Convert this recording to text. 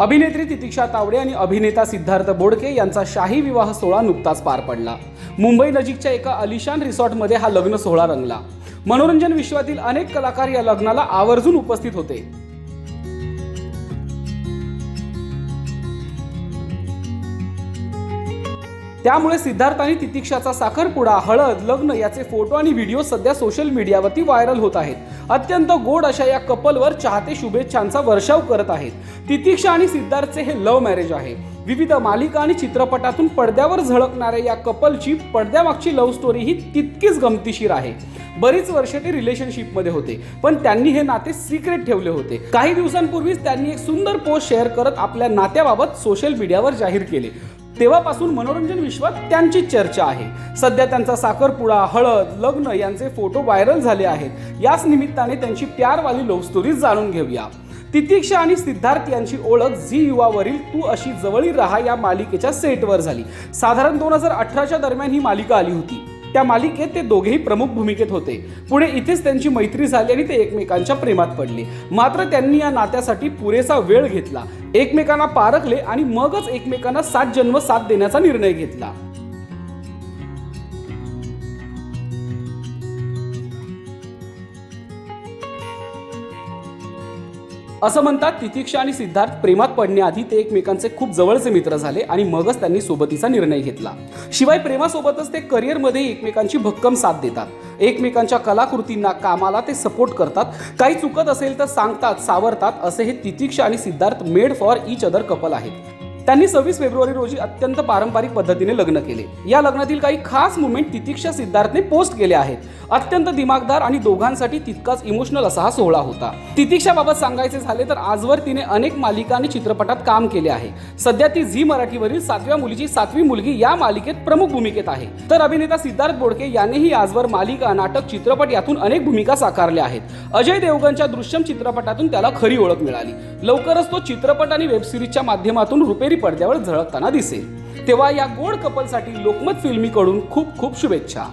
अभिनेत्री तितिक्षा तावडे आणि अभिनेता सिद्धार्थ बोडके यांचा शाही विवाह सोहळा नुकताच पार पडला. मुंबई नजीकच्या एका अलिशान रिसॉर्टमध्ये हा लग्न सोहळा रंगला. मनोरंजन विश्वातील अनेक कलाकार या लग्नाला आवर्जून उपस्थित होते. त्यामुळे सिद्धार्थ आणि तितिक्षाचा साखरपुडा हळद लग्न याचे फोटो आणि व्हिडिओ सध्या सोशल मीडियावरती व्हायरल होत आहेत. अत्यंत गोड अशा या कपलवर चाहते शुभेच्छांचा वर्षाव करत आहेत. तितिक्षा आणि सिद्धार्थचे हे लव्ह मॅरेज आहे. विविध मालिका आणि चित्रपटातून पडद्यावर झळकणाऱ्या या कपलची पडद्यामागची लव्ह स्टोरी ही तितकीच गमतीशीर आहे. बरीच वर्ष ते रिलेशनशिपमध्ये होते पण त्यांनी हे नाते सिक्रेट ठेवले होते. काही दिवसांपूर्वीच त्यांनी एक सुंदर पोस्ट शेअर करत आपल्या नात्याबाबत सोशल मीडियावर जाहीर केले. तेव्हापासून मनोरंजन विश्वात त्यांची चर्चा आहे. सध्या त्यांचा साखरपुडा हळद लग्न यांचे फोटो व्हायरल झाले आहेत. याच निमित्ताने त्यांची प्यारवाली लव्ह स्टोरी जाणून घेऊया. तितिक्षा आणि सिद्धार्थ यांची ओळख झी युवावरील तू अशी जवळी राहा या मालिकेच्या सेटवर झाली. साधारण दोन हजार अठराच्या दरम्यान ही मालिका आली होती. त्या मालिकेत ते दोघेही प्रमुख भूमिकेत होते. पुढे इथेच त्यांची मैत्री झाली आणि ते एकमेकांच्या प्रेमात पडले. मात्र त्यांनी या नात्यासाठी पुरेसा वेळ घेतला. एकमेकांना पारखले आणि मगच एकमेकांना सात जन्म साथ देण्याचा निर्णय घेतला. असं म्हणतात तितिक्षा आणि सिद्धार्थ प्रेमात पडण्याआधी ते एकमेकांचे खूप जवळचे मित्र झाले आणि मगच त्यांनी सोबतीचा निर्णय घेतला. शिवाय प्रेमासोबतच ते करिअरमध्ये एकमेकांची भक्कम साथ देतात. एकमेकांच्या कलाकृतींना कामाला ते सपोर्ट करतात. काही चुकत असेल तर सांगतात सावरतात असे हे तितिक्षा आणि Siddharth made for each other couple आहेत. त्यांनी सव्वीस फेब्रुवारी रोजी अत्यंत पारंपरिक पद्धतीने लग्न केले. या लग्नातील काही खास मुवमेंट तितिक्षा सिद्धार्थने पोस्ट केले आहेत. अत्यंत दिमागदार आणि दोघांसाठी तितकाच इमोशनल असा हा सोहळा होता. तितिक्षाबाबत सांगायचे झाले तर आजवर तिने अनेक मालिका आणि चित्रपटात काम केले आहे. सध्या ती झी मराठीवरील सातव्या मुलीची सातवी मुलगी या मालिकेत प्रमुख भूमिकेत आहे. तर अभिनेता सिद्धार्थ बोडके यानेही आजवर मालिका नाटक चित्रपट यातून अनेक भूमिका साकारल्या आहेत. अजय देवगणच्या दृश्यम चित्रपटातून त्याला खरी ओळख मिळाली. लवकरच तो चित्रपट आणि वेबसिरीजच्या माध्यमातून रुपे रुपेरी पडद्यावर झळकताना दिसेल. तेव्हा या गोड कपलसाठी लोकमत फिल्मीकडून खूप खूप शुभेच्छा.